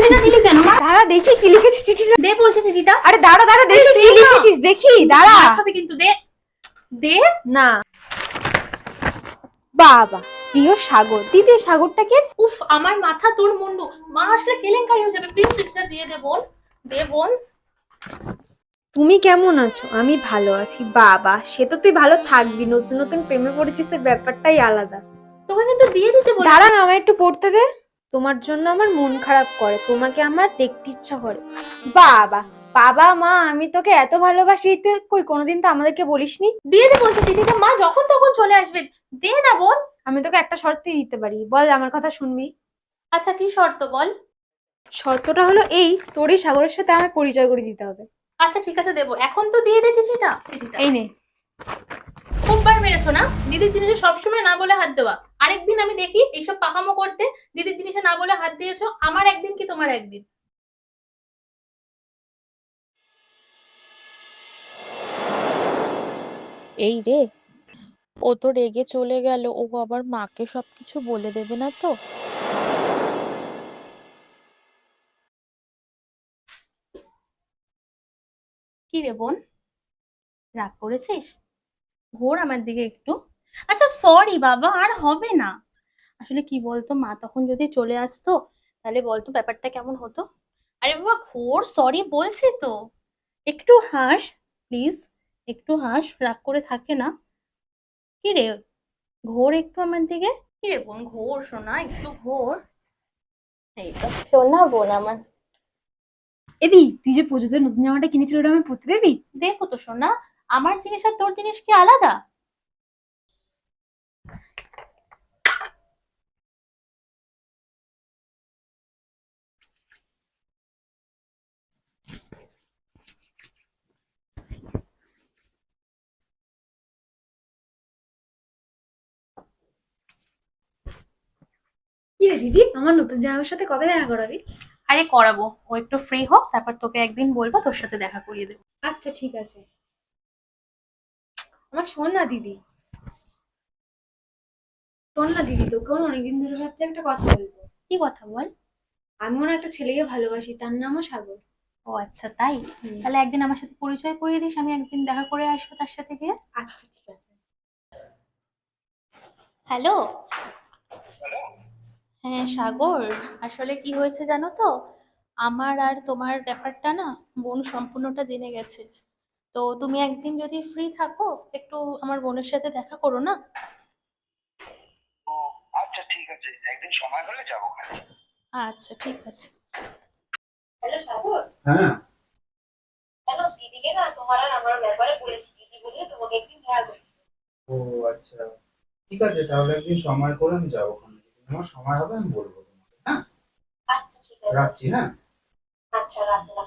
চিঠিটা দিলি কেন মা? দাঁড়া দেখি কি লিখেছিস চিঠিটা। দে বলছে চিঠিটা। আরে দাঁড়া দাঁড়া দেখি কি লিখেছিস দেখি দাঁড়া। কিন্তু দে দে। না। বাবা প্রিয় সাগর দিদি সাগরটাকে উফ আমার মাথা তোর মুন্ডু। মা আসলে কেলেঙ্কারি হয়ে যাবে। প্লিজ চিঠিটা দিয়ে দে বোন দে বোন। তুমি কেমন আছো? আমি ভালো আছি। বাবা সে তো তুই ভালো থাকবি। নতুন নতুন প্রেমে পড়েছিস তোর ব্যাপারটাই আলাদা। তোকে কিন্তু দিয়ে দিতে বল দাঁড়া না আমার একটু পড়তে দে। তোমার জন্য আমার মন খারাপ করে তোমাকে আমার দেখতে ইচ্ছা করে। বাবা বাবা মা আমি তোকে এত ভালোবাসি তুই কই কোনোদিন তো আমাদেরকে বলিসনি? দিয়ে দে বলছে চিঠিটা মা যখন তখন চলে আসবে। দে না বোন। আমি তোকে একটা শর্তই দিতে পারি বল আমার কথা শুনবি? আচ্ছা কি শর্ত বল? শর্তটা হলো এই তোরই সাগরের সাথে আমায় পরিচয় করে দিতে হবে। আচ্ছা ঠিক আছে দেবো। এখন তো দিয়ে দে চিঠিটা। এই নে। খুববার মেরেছো না? দিদির জিনিসে সবসময় না বলে হাত দেওয়া। আরেকদিন আমি দেখি এইসব পাকামো করতে দিদির জিনিসে না বলে হাত দিয়েছ আমার একদিন কি তোমার একদিন? এই রে ও তো রেগে চলে গেল ও আবার মাকে সবকিছু বলে দেবে না তো? কি রে বোন? রাগ করেছিস? ঘোর আমার দিকে একটু। আচ্ছা সরি বাবা আর হবে না। আসলে কি বলতো মা তখন যদি চলে আসতো তাহলে বলতো ব্যাপারটা কেমন হতো? আরে বাবা ঘোর সরি বলছি তো। একটু হাস প্লিজ একটু হাস রাগ করে থাকে না। কি রে ঘোর একটু আমার দিকে? কি রে বোন ঘোর শোনা একটু ঘোর। এই তো। শোনা বোন আমার। এবি তুই যে পুজোতে নতুন জামাটা কিনেছিল ওটা আমি পরতে দেবি দেখো তো শোনা আমার জিনিস আর তোর জিনিস কি আলাদা? কি রে দিদি? আমার নতুন জামার সাথে কবে দেখা করাবি? আরে করাবো। ও একটু ফ্রি হোক তারপর তোকে একদিন বলব তোর সাথে দেখা করিয়ে দেবো। আচ্ছা ঠিক আছে। আমার শোন না দিদি। শোন না দিদি তোকে অনেকদিন ধরে ভাবছি একটা কথা বলব। কি কথা বল? আমি মনে একটা ছেলেকে ভালোবাসি তার নামও সাগর। ও আচ্ছা তাই? তাহলে একদিন আমার সাথে পরিচয় করিয়ে দিস আমি একদিন দেখা করে আসব তার সাথে গিয়ে। আচ্ছা ঠিক আছে। হ্যালো? হ্যাঁ সাগর আসলে কি হয়েছে জানো তো? আমার আর তোমার ব্যাপারটা না বোন সম্পূর্ণটা জেনে গেছে। তো তুমি একদিন যদি ফ্রি থাকো একটু আমার বোনের সাথে দেখা করো না? ও আচ্ছা ঠিক আছে। একদিন সময় হলে যাব আচ্ছা ঠিক আছে। হ্যাঁ। কেন দিদিকে না তোমার আর আমার ব্যাপারে বলেছি দিদি বলে তোমাকে একদিন দেখা করতে। ও আচ্ছা। ঠিক আছে তাহলে একদিন সময় করে আমি যাব ওখানে। আমার সময় হবে আমি বলব তোমাকে হ্যাঁ? আচ্ছা ঠিক আছে। রাখছি হ্যাঁ? আচ্ছা রাখলাম।